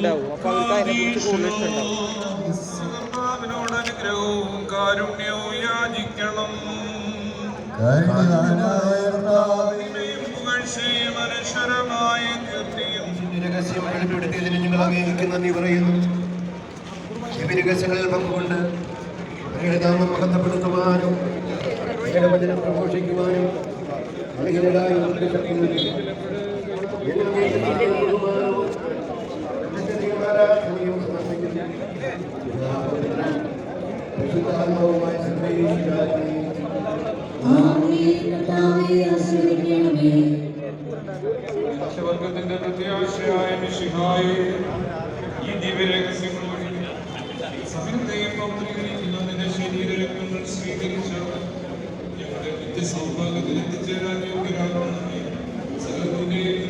ബന്ധക്കാരൻ ഇതിലുണ്ടാവും അപ്പൊ അവർക്ക് അതിനെ കുറിച്ച് കൂടുതൽ ഇഷ്ടമുണ്ടാവും അനുഗ്രഹവും കാരുണ്യവും യാചിക്കണം. കീർത്തിയും രഹസ്യം വെളിപ്പെടുത്തിയതിന് പറയുന്നു. രഹസ്യങ്ങളിൽ പങ്കുകൊണ്ട് അങ്ങയുടെ നാമം മഹത്വപ്പെടുത്തുവാനും അങ്ങയുടെ വചനം പ്രഘോഷിക്കുവാനും. ശക്തി നൽകി. പരിശുദ്ധാത്മാവുമായ സർവേശ്വരാജ്ഞിയും വർഗത്തിന്റെ പ്രത്യാശയായ മിശിഹായെ ഈ ദിവ്യരഹസ്യങ്ങൾ വഴി സകലത്തെയും പൗത്രീകരിക്കുന്നതിന്റെ ശരീരരംഗങ്ങൾ സ്വീകരിച്ച ഞങ്ങളുടെ നിത്യസൗഭാഗ്യത്തിൽ എത്തിച്ചേരാൻ യോഗ്യരാകണമെന്ന് സകലത്തിന്റെയും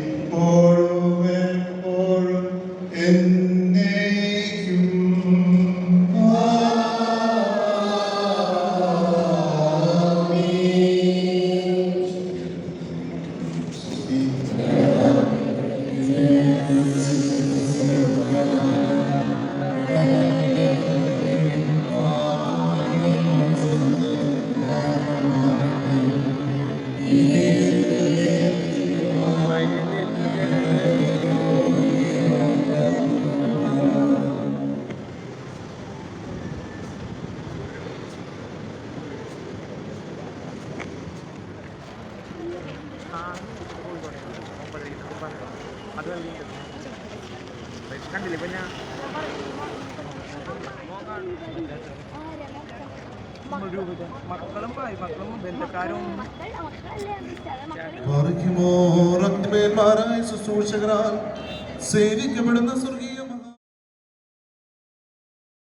ഇപ്പോഴും കണ്ടില്ലേ പിന്നെ മക്കളും മക്കളും